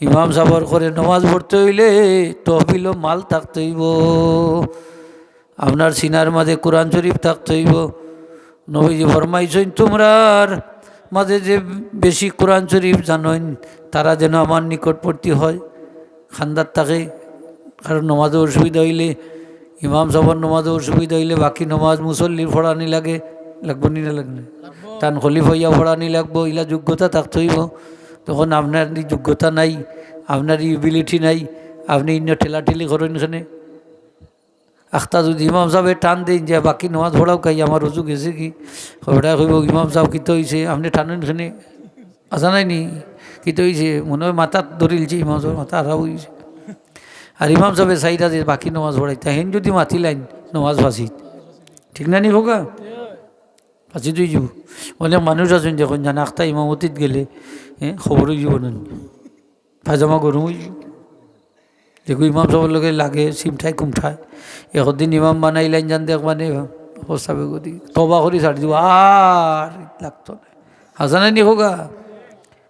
ইমাম সাবর করে নমাজ পড়তে হইলে তহবিল মাল থাকতে হইব। আপনার সিনার মাঝে কোরআন শরীফ থাকতে হইব। নবীজি ফরমাইছেন তোমরার মাঝে যে বেশি কোরআন শরীফ জানেন তারা যেন আমার নিকটবর্তী হয়। খান্দার থাকে কারণ নমাজে অসুবিধা হইলে ইমাম সাবর নমাজে অসুবিধা হইলে বাকি নমাজ মুসল্লির ফড়ানি লাগে লাগবো নি না লাগবে? তান খলিফ হইয়া ফড়ানি লাগবো ইলা যোগ্যতা থাকতে হইব। তখন আপনার যোগ্যতা নাই, আপনার ইবিলিটি নাই, আপনি ইন্য ঠেলাঠেলি করেন এখানে আখতা যদি ইমাম সাহেব টান দিন যে বাকি নমাজ পড়াও কাই আমার রুজু গেছে কি? খবরটা কইব ইমাম সাহেব কিতো হয়েছে আপনি টানেন এখানে আসা নাই নি? কিতো হয়েছে মনে হয় মাথাত ধরিলছে ইমাম সাহেব, মাথা আরাম হয়েছে আর ইমাম সাহেব সাইডা যে বাকি নমাজ পড়াই তা হেন যদি মাতি লাইন নমাজ ফাঁসি ঠিক না নি হোকা ফাঁসি তুই যাব। অনেক মানুষ আছেন যখন জানা আখতা ইমামতিত গেলে হ্যাঁ খবর হয়ে যাব না। পায়জামা গরম দেখো ইমাম সবার লগে লাগে চিমঠাই কুমঠাই একদিন ইমাম বানাই লাইন জান দেখ মানে সস্তাবে গতি তবা করে ছাড়ি দিব, আর লাগতো না। হাসানা নি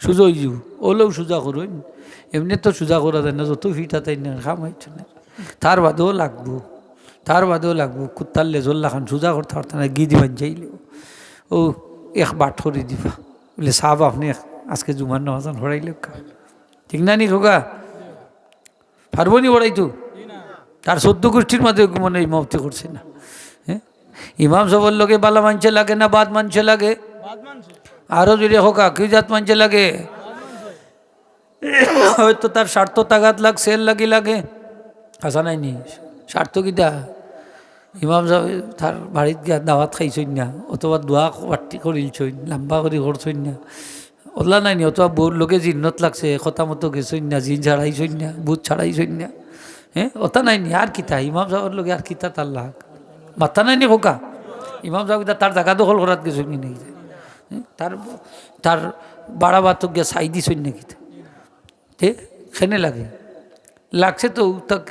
সুজা হয়ে যাব। ওলেও সুজা করুন। এমনি তো সুজা করা যায় না, যত ফিটা তাই না খাম হচ্ছে না। তার বাদেও লাগবো, তার বাদেও লাগবো। কুত্তার লেজল লাখান সুজা করতে পারত না গি দিবান চাইলে ও এক বাট করে দিবা বলে সাহেব আপনি আজকে জুমার নহাজান হরাইলে ঠিক না নি হোগা পারব নি ওরাই তো তার সদ্য গোষ্ঠীর মধ্যে মনে ইমামতি করছে না হ্যাঁ ইমাম সবর লোকে বালা মানছে লাগে না বাদ মানছে লাগে আরও যদি হোক কি জাত মানছে লাগে হয়তো তার স্বার্থ তাগাত লাগ সেল লাগি লাগে আসা নাই নি স্বার্থ কিটা ইমাম সাহেব তার বাড়িত গিয়া দাওয়াত খাইছই না, অথবা দোয়া বাটি করিলছই লাম্বা করে করছই না। ওলা নাই নি, অথবা বউর লোকে জিন্নত লাগছে কথা মতো গেছই না, জিন ছাড়াইছই না বুধ ছাড়াইছই না। হ্যাঁ ওটা নাই নি আর কিতা? ইমাম সাহেবের লোকে আর কিতা তার লাগ? মাথা নাই নি খোকা? ইমাম সাহেব তার জায়গা দখল করাত গেছই নাকি? তার তার বাড়া বাতক গিয়া চাই দিছই না কিতা? তে খেনে লাগে। লাগছে তো, তাক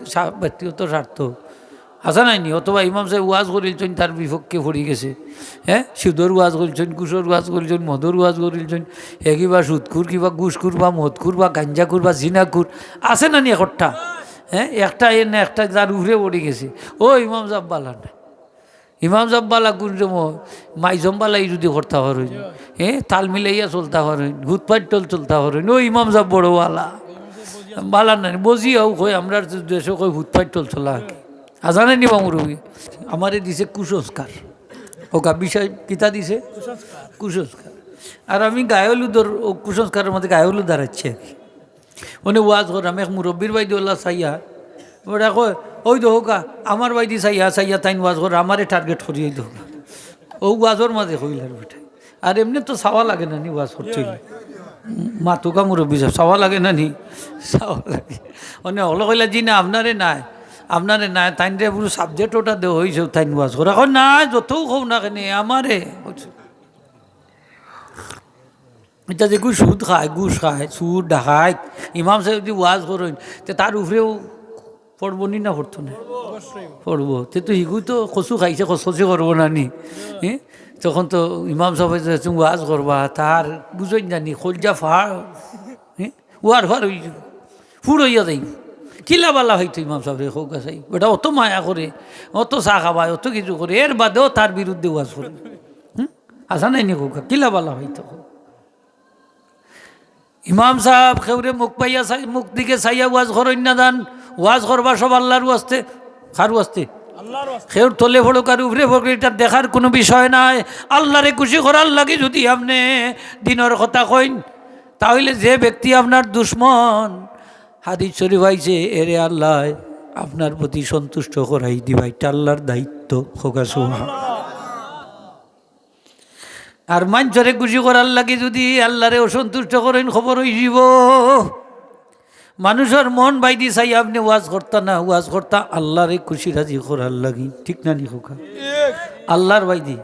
ব্যক্তিগত স্বার্থ আসা নাইনি অথবা ইমাম সাহেব ওয়াজ করিলছেন, তার বিপক্ষে পড়ি গেছে। হ্যাঁ? সুদর ওয়াজ করিলছেন, কুশোর ওয়াজ করিলছেন মধুর ওয়াজ করিলছেন হে কিবা সুদকুর কিবা ঘুষকুর বা মদকুর বা গাঞ্জাকুর বা জিনাকুর আছে না নি একটা? হ্যাঁ? একটা এ না একটা যার উড়ে পড়ে গেছে। ও ইমাম সাহেব বালা না। ইমাম সাহেব বালা কোন মাইজম বালাই যদি করতে পারেন হ্যাঁ? তাল মিলাইয়া চলতে পারেন হুতপাট টল চলতে পারেন, ও ইমাম সাহেব বড়ওয়ালা বালা। নাই বজিয়াও কই আমরা দেশে কই হুতপাট টল চলা আজানে নিবা মুরবি আমারে দিছে কুসংস্কার। ওকা বিষয় কিতা দিছে? কুসংস্কার। আর আমি গায়লুদর ও কুসংস্কারের মধ্যে গায়লু দাঁড়াচ্ছি আর কি। মানে ওয়াজ কর, আমি এক মুরব্বীর বাইদি ওল্লা চাইয়া ওরা কয়, ওই তো হোকা আমার বাইদি চাইয়া চাইয়া তাইন ওয়াজ কর, আমারে টার্গেট করিয়ে তো ও ওয়াজর মাঝে হইল আর বেটা। আর এমনি তো চাওয়া লাগে না নি ওয়াজ করছিল মাতুকা মুরব্বী সাহেব, চাওয়া লাগে না নি? চাওয়া লাগে। মানে হলো কইলা, জি না, আপনারে নাই। আপনারে নাই তাইন রে পুরো সাবজেক্ট ওটা দেওয়া হয়েছে তাইন ওয়াজ করা। এখন নাই যতও খাও না কেন, আমারে এটা যে সুদ খায়, ঘুষ খায়, সুদ ডাকায় ইমাম সাহেব যদি ওয়াজ করেন, তে তার উপরেও পড়ব নি না, পড়তো না? পড়ব। তে তো হিগু তো কচু খাইছে কচি করব না নি? তখন তো ইমাম সাহেব তুমি ওয়াজ করবা, তার বুঝই জানি খোলজা ফাড় হ্যাঁ ওয়ার ফার হয়ে ফুড় হইয়া যাই কিলা বালা হয়তো ইমাম সাহেব রে হোক আছে বেটা অত মায়া করে অত চা খাবায় অত কিছু করে এর বাদেও তার বিরুদ্ধে ওয়াজ করে। হুম? আসা নাই নি হোক? কিলা বালা হয়তো ইমাম সাহেব খেউরে মুখ পাইয়া চাই মুখ দিকে চাইয়া ওয়াজ করেন না দান ওয়াজ করবা সব আল্লাহর ওয়াস্তে খার ওয়াস্তে খেউর তলে ফড়ুক আর উপরে ফড়ুক এটা দেখার কোনো বিষয় নাই। আল্লাহরে খুশি করার লাগে যদি আপনি দিনের কথা কইন তাহলে যে ব্যক্তি আপনার দুশ্মন হাদিস শরীফ আইছে, এরে আল্লাহ, আপনার প্রতি সন্তুষ্ট করাই দিবা, এটা আল্লাহর দায়িত্ব, খোকা সোহা আর মাঞ্চরে খুশি করার লাগে যদি আল্লাহরে অসন্তুষ্ট করেন, খবর হয়ে যাব মানুষের মন বাইদি চাই আপনি ওয়াজ করতা না ওয়াজ করতা, আল্লাহরে খুশি রাজি করার লাগি। ঠিক না নি খোকা? আল্লাহর বাইদি।